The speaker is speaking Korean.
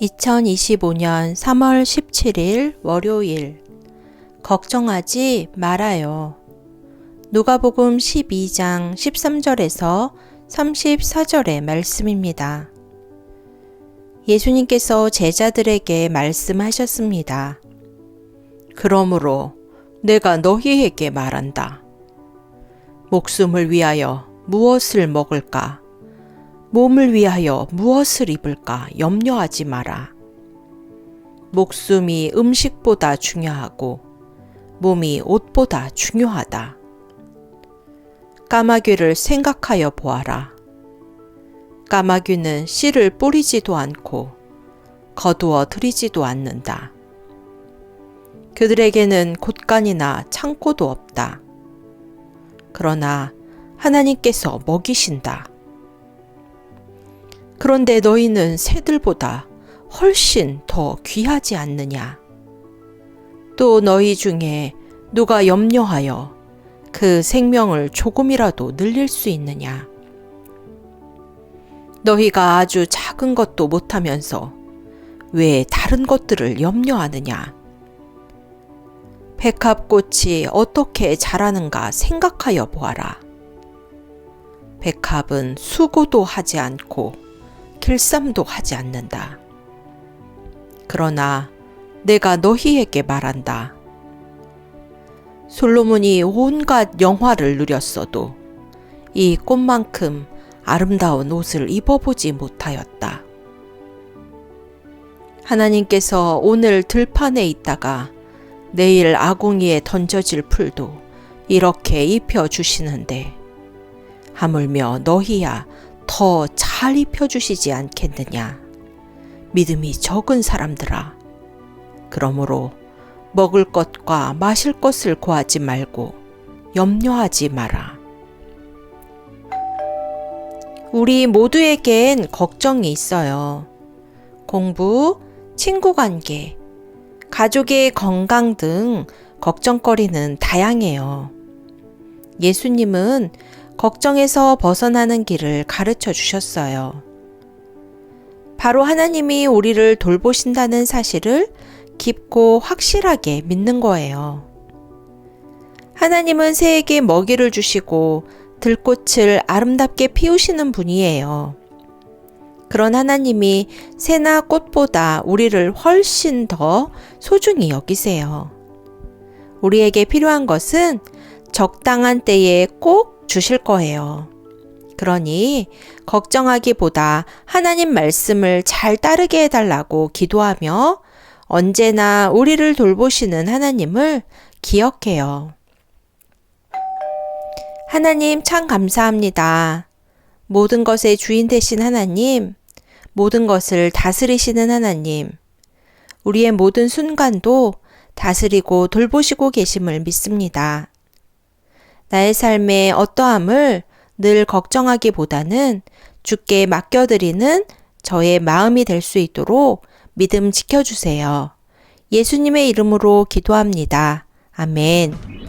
2025년 3월 17일 월요일 걱정하지 말아요. 누가복음 12장 13절에서 34절의 말씀입니다. 예수님께서 제자들에게 말씀하셨습니다. 그러므로 내가 너희에게 말한다. 목숨을 위하여 무엇을 먹을까? 몸을 위하여 무엇을 입을까 염려하지 마라. 목숨이 음식보다 중요하고 몸이 옷보다 중요하다. 까마귀를 생각하여 보아라. 까마귀는 씨를 뿌리지도 않고 거두어 들이지도 않는다. 그들에게는 곳간이나 창고도 없다. 그러나 하나님께서 먹이신다. 그런데 너희는 새들보다 훨씬 더 귀하지 않느냐? 또 너희 중에 누가 염려하여 그 생명을 조금이라도 늘릴 수 있느냐? 너희가 아주 작은 것도 못하면서 왜 다른 것들을 염려하느냐? 백합꽃이 어떻게 자라는가 생각하여 보아라. 백합은 수고도 하지 않고 길쌈도 하지 않는다. 그러나 내가 너희에게 말한다. 솔로몬이 온갖 영화를 누렸어도 이 꽃만큼 아름다운 옷을 입어보지 못하였다. 하나님께서 오늘 들판에 있다가 내일 아궁이에 던져질 풀도 이렇게 입혀 주시는데 하물며 너희야 더 잘 입혀주시지 않겠느냐. 믿음이 적은 사람들아. 그러므로 먹을 것과 마실 것을 구하지 말고 염려하지 마라. 우리 모두에겐 걱정이 있어요. 공부, 친구 관계, 가족의 건강 등 걱정거리는 다양해요. 예수님은 걱정에서 벗어나는 길을 가르쳐 주셨어요. 바로 하나님이 우리를 돌보신다는 사실을 깊고 확실하게 믿는 거예요. 하나님은 새에게 먹이를 주시고 들꽃을 아름답게 피우시는 분이에요. 그런 하나님이 새나 꽃보다 우리를 훨씬 더 소중히 여기세요. 우리에게 필요한 것은 적당한 때에 꼭 주실 거예요. 그러니 걱정하기보다 하나님 말씀을 잘 따르게 해달라고 기도하며 언제나 우리를 돌보시는 하나님을 기억해요. 하나님 참 감사합니다. 모든 것의 주인 되신 하나님, 모든 것을 다스리시는 하나님, 우리의 모든 순간도 다스리고 돌보시고 계심을 믿습니다. 나의 삶의 어떠함을 늘 걱정하기보다는 주께 맡겨드리는 저의 마음이 될 수 있도록 믿음 지켜주세요. 예수님의 이름으로 기도합니다. 아멘.